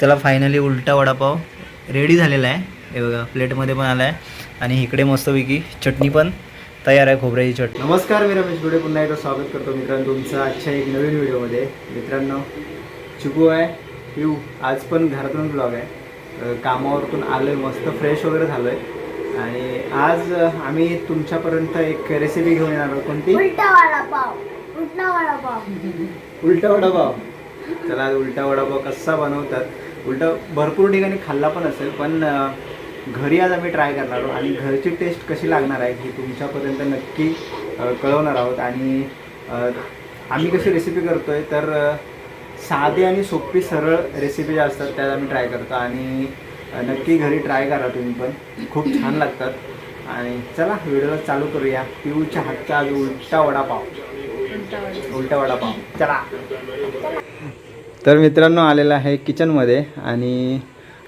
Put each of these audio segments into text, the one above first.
चला फायनली उलटा वडापाव रेडी झालेला आहे. हे बघा प्लेटमध्ये पण आला आहे आणि इकडे मस्तपैकी चटणी पण तयार आहे खोबऱ्याची चटणी. नमस्कार मी रमेश गुडे. पुन्हा एकदा स्वागत करतो मित्रांनो तुमचं आजच्या एक नवीन व्हिडिओमध्ये. मित्रांनो चिकू आहे पिऊ. आज पण घरातून ब्लॉग आहे. कामावरतून आलो आहे मस्त फ्रेश वगैरे झालो आहे आणि आज आम्ही तुमच्यापर्यंत एक रेसिपी घेऊन येणार आहोत. कोणती? उलटा वडापाव. उलटा वडापाव. उलटा वडापाव. चला आज उलटा वडापाव कसा बनवतात? उलटा भरपूर ठिकाणी खाल्ला पण असेल पण घरी आज आम्ही ट्राय करणार आहोत आणि घरची टेस्ट कशी लागणार आहे ही तुमच्यापर्यंत नक्की कळवणार आहोत. आणि आम्ही कशी रेसिपी करतोय तर अं, साधी आणि सोपी सरळ रेसिपी ज्या असतात त्या आम्ही ट्राय करतो. आणि नक्की घरी ट्राय करा तुम्ही पण. खूप छान लागतात. आणि चला व्हिडिओला चालू करूया. पिऊच्या हातचा आज उलटा वडापाव. उलटा वडापाव. चला. तर मित्रांनो आलेला आहे किचनमध्ये आणि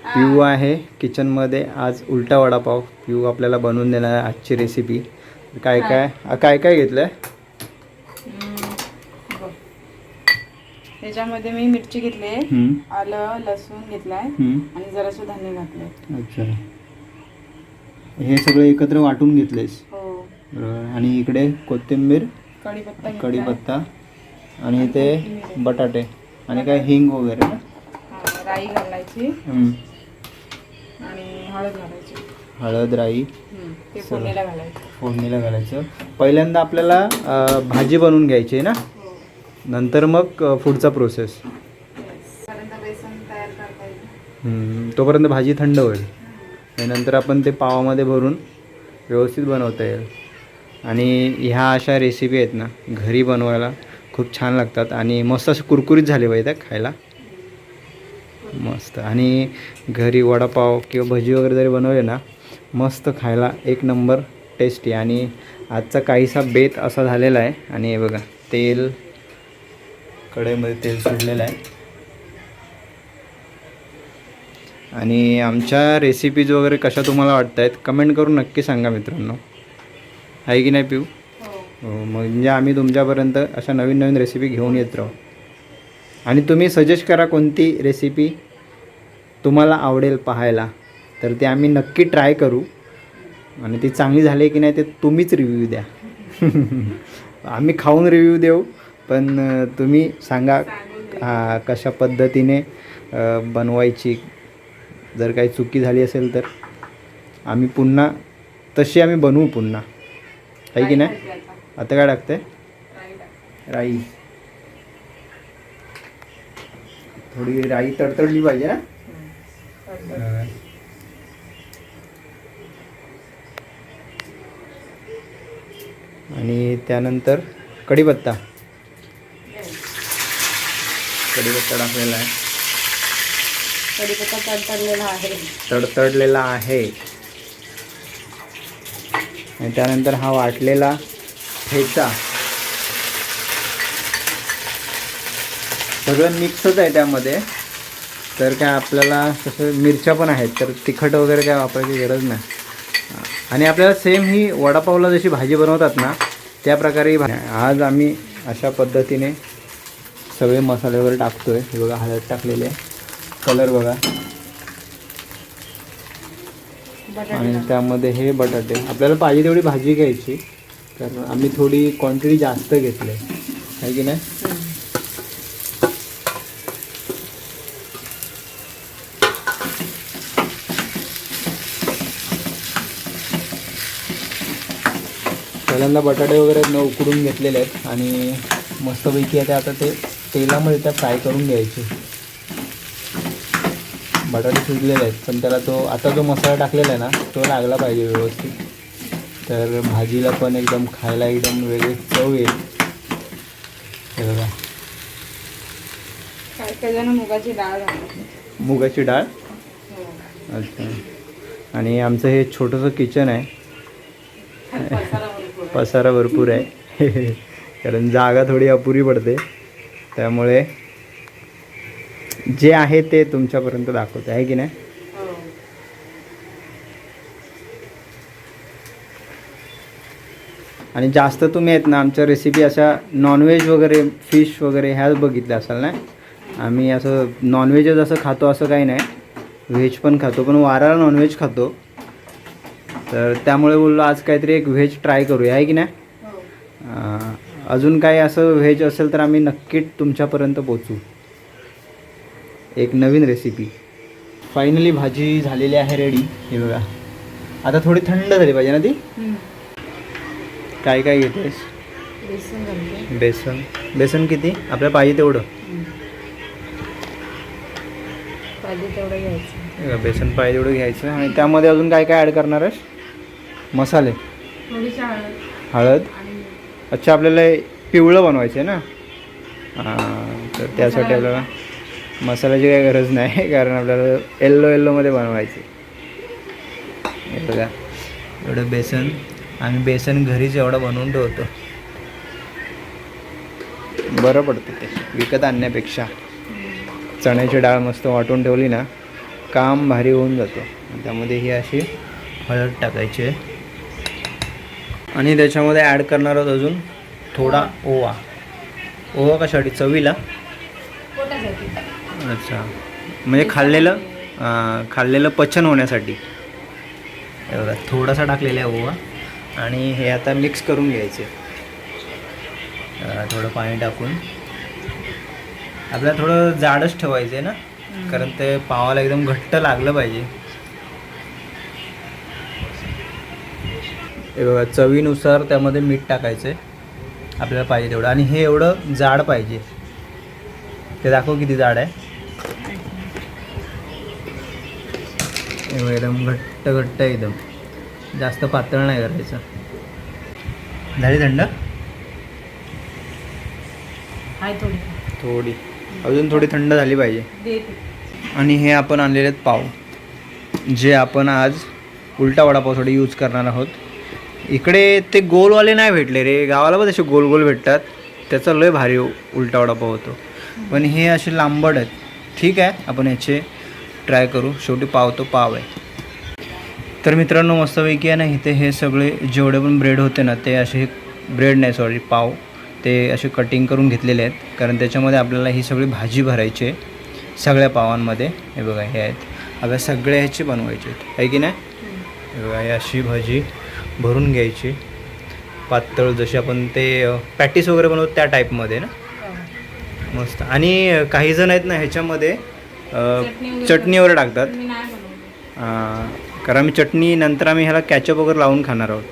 पिऊ आहे. किचनमध्ये आज उलटा वडापाव. पिऊ आपल्याला बनवून देणार आहे आजची रेसिपी काय काय? काय काय घेतलं आहे त्याच्यामध्ये मी मिरची घेतली आलं लसूण घेतलाय. आणि जरासं धान्य घातलंय अच्छा. हे सगळं एकत्र वाटून घेतलेस. हो. आणि इकडे कोथिंबीर कढीपत्ता. कढीपत्ता आणि ते बटाटे. आणि काय हिंग वगैरे ना? हा, राई घालायची. आणि हळद घालायची. हळद राई. ते फोडणीला घालायचं. फोडणीला घालायचं. पहिल्यांदा आपल्याला भाजी बनवून घ्यायची आहे ना? हो. नंतर मग पुढचा प्रोसेस तोपर्यंत भाजी थंड होईल. आणि नंतर आपण ते पावामध्ये भरून व्यवस्थित बनवता येईल. आणि ह्या अशा रेसिपी आहेत ना घरी बनवायला खूप छान लागतात आणि मस्त असं कुरकुरीत झाले पाहिजे खायला. मस्त. आणि घरी वडापाव किंवा भजी वगैरे जरी बनवले ना मस्त खायला एक नंबर टेस्टी आणि आजचा काहीसा बेत असा झालेला आहे. आणि हे बघा तेल कढईमध्ये तेल सोडलेलं आहे. आणि आमच्या रेसिपीज वगैरे कशा तुम्हाला वाटत आहेत कमेंट करून नक्की सांगा मित्रांनो. आहे की नाही पिऊ? म्हणजे आम्ही तुमच्यापर्यंत अशा नवीन नवीन रेसिपी घेऊन येत राहू. आणि तुम्ही सजेस्ट करा कोणती रेसिपी तुम्हाला आवडेल पाहायला. तर ते आम्ही नक्की ट्राय करू. आणि ती चांगली झाली की नाही ते तुम्हीच रिव्ह्यू द्या. आम्ही खाऊन रिव्ह्यू देऊ पण तुम्ही सांगा हा, कशा पद्धतीने बनवायची. जर काही चुकी झाली असेल तर आम्ही पुन्हा तशी आम्ही बनवू पुन्हा. आहे की नाही? आता. काय टाकते राई थोडी राई तडतडली पाहिजे ना. आणि त्यानंतर कढीपत्ता. कढीपत्ता टाकलेला आहे कढीपत्ता तडतडलेला आहे तडतडलेला आहे आणि त्यानंतर हा वाटलेला ठेचा. सगळं मिक्सच आहे त्यामध्ये. तर काय आपल्याला तसं मिरच्या पण आहेत तर तिखट वगैरे काय वापरायची गरज नाही. आणि आपल्याला सेम ही वडापावला जशी भाजी बनवतात ना त्या प्रकारे आज आम्ही अशा पद्धतीने सगळे मसाले वगैरे टाकतोय. हे बघा हळद टाकलेले आहे. कलर बघा. आणि. त्यामध्ये हे बटाटे. आपल्याला पाहिजे तेवढी भाजी घ्यायची. तर आम्ही थोडी क्वांटिटी जास्त घेतली. आहे की नाही? पहिल्यांदा बटाटे वगैरे न उकडून घेतलेले आहेत आणि मस्तपैकी आहे ते आता ते तेलामध्ये त्या फ्राय करून घ्यायचे. बटाटे शिजलेले आहेत पण त्याला तो आता जो मसाला टाकलेला आहे ना तो लागला पाहिजे व्यवस्थित. तर भाजीला पण एकदम खायला एकदम वेगळी चव येईल. हे बघा. जण मुगाची डाळ मुगाची डाळ? हो. अच्छा. आणि आमचं हे छोटंसं किचन आहे. पसारा भरपूर आहे. कारण जागा थोडी अपुरी पडते. त्यामुळे जे आहे ते तुमच्यापर्यंत दाखवते. आहे की नाही? आणि जास्त तुम्ही आहेत ना आमच्या रेसिपी अशा नॉनव्हेज वगैरे फिश वगैरे ह्याच बघितल्या असाल ना? आम्ही असं नॉनव्हेजच असं खातो असं काही नाही. व्हेज पण खातो पण वाराला नॉनव्हेज खातो. तर त्यामुळे बोललो आज काहीतरी एक व्हेज ट्राय करूया आहे की नाही? अजून काही असं व्हेज असेल तर आम्ही नक्कीच तुमच्यापर्यंत पोचू एक नवीन रेसिपी फायनली भाजी झालेली आहे रेडी हे बघा. आता थोडी थंड झाली पाहिजे ना ती? काय काय घेतेस? बेसन बेसन. बेसन किती? आपल्याला पाहिजे तेवढं. बेसन पाहिजे तेवढं घ्यायचं. आणि त्यामध्ये अजून काय काय ॲड करणार आहेस? मसाले. हळद. अच्छा आपल्याला पिवळं बनवायचं आहे ना? हां तर त्यासाठी आपल्याला मसाल्याची काही गरज नाही कारण आपल्याला येल्लो येल्लोमध्ये बनवायचे बघा. एवढं बेसन. आम्ही बेसन घरीच एवढं बनवून ठेवतो. बरं पडतं ते विकत आणण्यापेक्षा. चण्याची डाळ मस्त वाटून ठेवली ना काम भारी होऊन जातं. त्यामध्ये ही अशी हळद टाकायची आहे. आणि त्याच्यामध्ये ॲड करणार आहोत अजून थोडा ओवा. ओवा कशासाठी? चवीला? अच्छा. म्हणजे खाल्लेलं खाल्लेलं पचन होण्यासाठी. हे थोडासा टाकलेला आहे ओवा. आणि हे आता मिक्स करून घ्यायचे. थोडं पाणी टाकून. आपल्याला थोडं जाडच ठेवायचं आहे ना कारण ते पावाला एकदम घट्ट लागलं पाहिजे. हे बघा चवीनुसार त्यामध्ये मीठ टाकायचं आहे आपल्याला पाहिजे तेवढं. आणि हे एवढं जाड पाहिजे. ते दाखव किती जाड आहे. एकदम घट्ट घट्ट एकदम. जास्त पातळ नाही करायचं. झाली थंड? हाय थोडी. थोडी. अजून थोडी थंड झाली पाहिजे. देते. आणि हे आपण आणलेले आहेत पाव. जे आपण आज उलटा वडापावसाठी यूज करणार आहोत. इकडे ते गोलवाले नाही भेटले रे. गावाला पण असे गोल गोल भेटतात. त्याचा लय भारी उलटा वडापाव होतो. पण हे असे लांबड आहेत. ठीक आहे. आपण याचे ट्राय करू. शेवटी पाव तो पाव आहे. तर मित्रांनो मस्तपैकी आहे ना इथे हे सगळे जेवढे पण ब्रेड होते ना ते असे ब्रेड नाही सॉरी पाव. ते असे कटिंग करून घेतलेले आहेत. कारण त्याच्यामध्ये आपल्याला ही सगळी भाजी भरायची आहे सगळ्या पावांमध्ये. हे बघा हे आहेत. आता सगळ्या ह्याची बनवायचे आहेत. आहे की नाही? हे बघा ही अशी भाजी भरून घ्यायची. पातळ जशी आपण ते पॅटीस वगैरे बनवतो त्या टाईपमध्ये ना? मस्त. आणि काही जण आहेत ना ह्याच्यामध्ये चटणी वगैरे टाकतात. कारण आम्ही चटणी नंतर आम्ही ह्याला कॅचअप वगैरे लावून खाणार आहोत.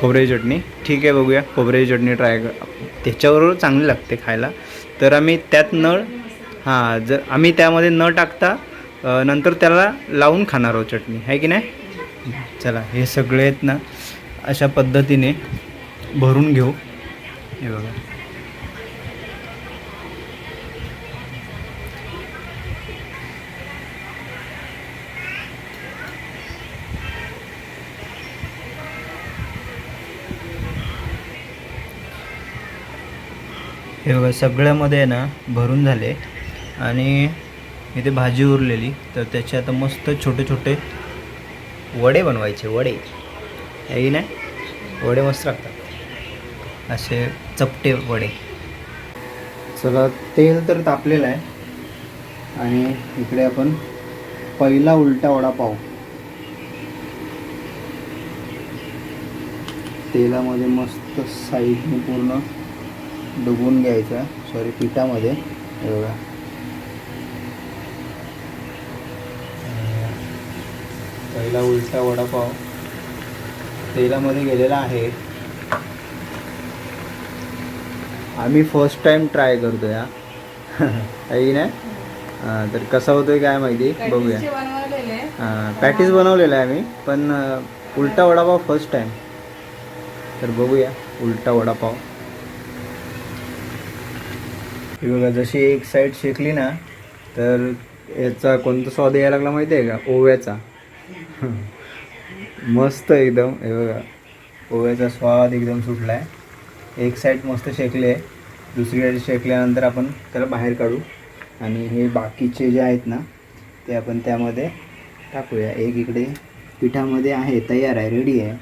खोबऱ्याची चटणी ठीक आहे बघूया. खोबऱ्याची चटणी ट्राय कर. त्याच्याबरोबर चांगली लागते खायला. तर आम्ही त्यात न हां जर आम्ही त्यामध्ये न टाकता नंतर त्याला लावून खाणार आहोत चटणी. आहे की नाही? चला हे सगळे आहेत ना अशा पद्धतीने भरून घेऊ. हे बघा. हे बघा सगळ्यामध्ये आहे ना भरून झाले. आणि इथे भाजी उरलेली. तर त्याचे आता मस्त छोटे छोटे वडे बनवायचे वडे. आहे नाही? वडे मस्त लागतात. असे चपटे वडे. चला तेल तर तापलेलं आहे. आणि इकडे आपण पहिला उलटा वडापाव तेलामध्ये मस्त साईडने पूर्ण डुबून घ्यायचा. सॉरी पिठामध्ये. हे बघा. पहिला उलटा वडापाव. तेलामध्ये गेलेला आहे. आम्ही फर्स्ट टाइम ट्राय करतो या काही नाही? तर कसा होतोय काय माहिती? बघूया. हां पॅटीस बनवलेलं आहे आम्ही पण उलटा वडापाव फर्स्ट टाइम तर बघूया उलटा वडापाव. हे बघा जशी एक साईड शेकली ना तर याचा कोणता स्वाद यायला लागला माहिती आहे का? ओव्याचा. मस्त एकदम हे बघा. ओव्याचा स्वाद एकदम सुटला आहे एक साईड मस्त शेकले आहे दुसरी साईड शेकल्यानंतर आपण त्याला बाहेर काढू. आणि हे बाकीचे जे आहेत ना ते आपण त्यामध्ये टाकूया. एक इकडे पिठामध्ये आहे तयार आहे रेडी आहे.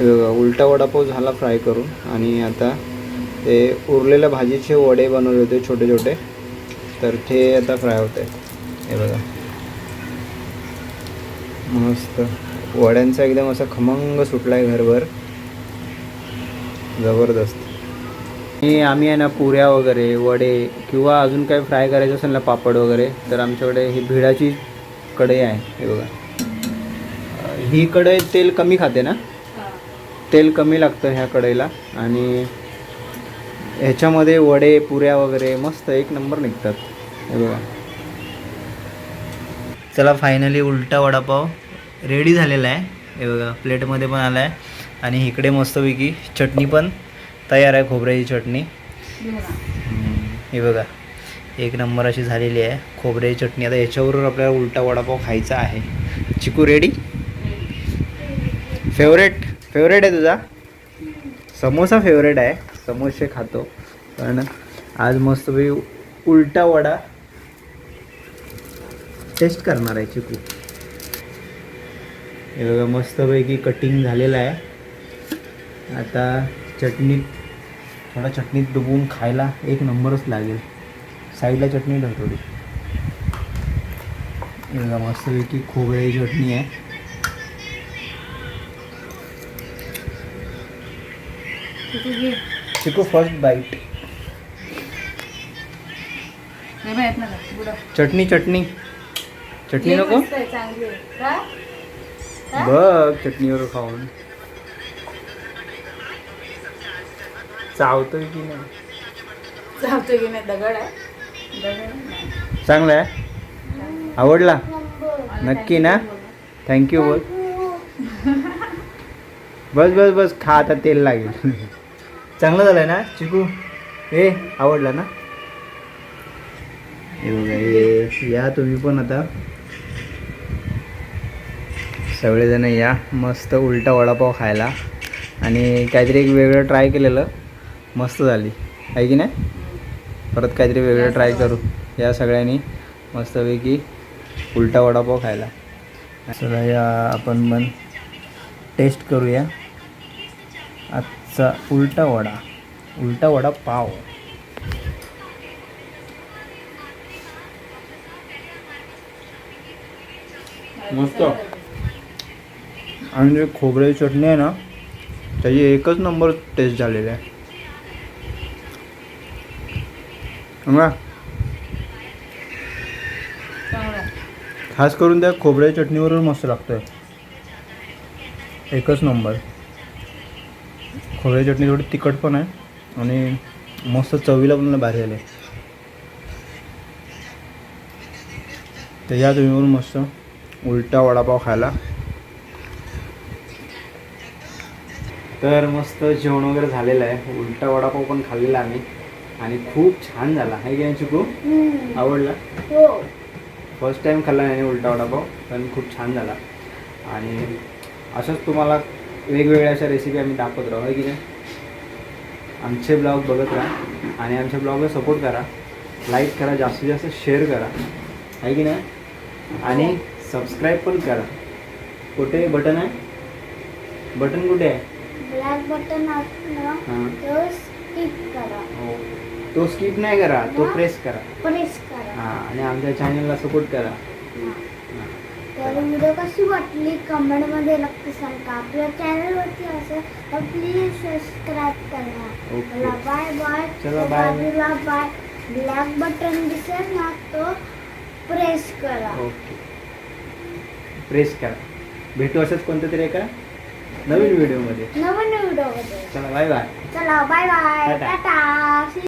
उलटा वडापाव झाला फ्राय करून आणि आता ते उरलेल्या भाजीचे वडे बनवले होते छोटे छोटे. तर ते आता फ्राय होत आहेत हे बघा. मस्त. वड्यांचा एकदम असा खमंग सुटला आहे घरभर. जबरदस्त. आणि आम्ही आहे ना पुऱ्या वगैरे वडे किंवा अजून काही फ्राय करायचं असेल ना पापड वगैरे तर आमच्याकडे ही भिडाची कढई आहे. हे बघा. ही कढई तेल कमी खाते ना? तेल कमी लागतं ह्या कढईला आणि ह्याच्यामध्ये वडे पुऱ्या वगैरे मस्त एक नंबर निघतात. हे बघा. चला फायनली उलटा वडापाव रेडी झालेला आहे. हे बघा प्लेटमध्ये पण आला आहे आणि इकडे मस्तपैकी चटणी पण तयार आहे खोबऱ्याची चटणी. हे बघा एक नंबर अशी झालेली आहे खोबऱ्याची चटणी. आता ह्याच्यावरून आपल्याला उलटा वडापाव खायचा आहे. चिकू रेडी फेवरेट फेवरेट आहे तुझा? समोसा फेवरेट आहे. समोसे खातो. पण आज मस्तपैकी उलटा वडा टेस्ट करणार आहे चिकू. हे बघा मस्तपैकी कटिंग झालेलं आहे. आता चटणीत थोडा चटणीत डुबवून खायला एक नंबरच लागेल. साईडला चटणी ठेव थोडी. हे बघा मस्तपैकी खोबऱ्याची चटणी आहे. चिकू फर्स्ट बाईट चटणी चटणी. चटणी नको? बघ चटणीवर खाऊन. चावतोय की नाही? चालतोय की नाही? दगड आहे? चांगला आहे? आवडला? नक्की ना? थँक्यू बोल. बस बस बस खा आता तेल लागेल. चांगलं झालंय ना चिकू? हे आवडला ना? हे या तुम्ही पण आता. सगळेजण या मस्त उलटा वडापाव खायला. आणि काहीतरी एक वेगळं ट्राय केलेलं मस्त झाली. आहे की नाही? परत काहीतरी वेगळं ट्राय करू. या सगळ्यांनी मस्तपैकी उलटा वडापाव खायला. चला या आपण पण टेस्ट करूया. आजचा उलटा वडा. उलटा वडा पाव. मस्त. आणि जे खोबऱ्याची चटणी आहे ना त्याची एकच नंबर टेस्ट झालेली आहे. खास करून त्या खोबऱ्याच्या चटणीवरून मस्त लागतंय. एकच नंबर. खोबऱ्याची चटणी थोडी तिखट पण आहे आणि मस्त चवीला पण भारी आले तर या तुम्ही पण मस्त उलटा वडापाव खायला. तर मस्त जेवण वगैरे झालेलं आहे. उलटा वडापाव पण खाल्लेला आम्ही. आणि खूप छान झाला. आहे की नाही चिकू? हम्म. आवडला? हो. फर्स्ट टाईम खाल्ला नाही उलटा वडापाव पण खूप छान झाला. आणि असंच तुम्हाला वेगवेगळ्या अशा रेसिपी आम्ही दाखवत राहू आहे की नाही? आमचे ब्लॉग बघत राहा आणि आमच्या ब्लॉगला सपोर्ट करा. लाईक करा जास्तीत जास्त शेअर करा आहे की नाही? आणि सबस्क्राईब पण करा. कुठे? बटन आहे? बटन कुठे आहे? ब्लॅक बटन हां. तो स्किप करा. हो. तो स्किप नाही करा तो प्रेस करा. प्रेस करा. हां आणि आमच्या चॅनलला सपोर्ट करा. तर व्हिडिओ कशी वाटली? कमेंटमध्ये नक्की सांगा. आपल्या चॅनलवरती असेल तर प्लीज सबस्क्राईब करा. चला बाय बाय चला. बाजूला बाय ब्लॅक बटन दिसेल ना तो प्रेस करा. ओके प्रेस करा. भेटू असंच कोणत्या तरी एका नवीन व्हिडिओमध्ये नवीन व्हिडिओमध्ये. चला बाय बाय चला बाय बाय. टाटा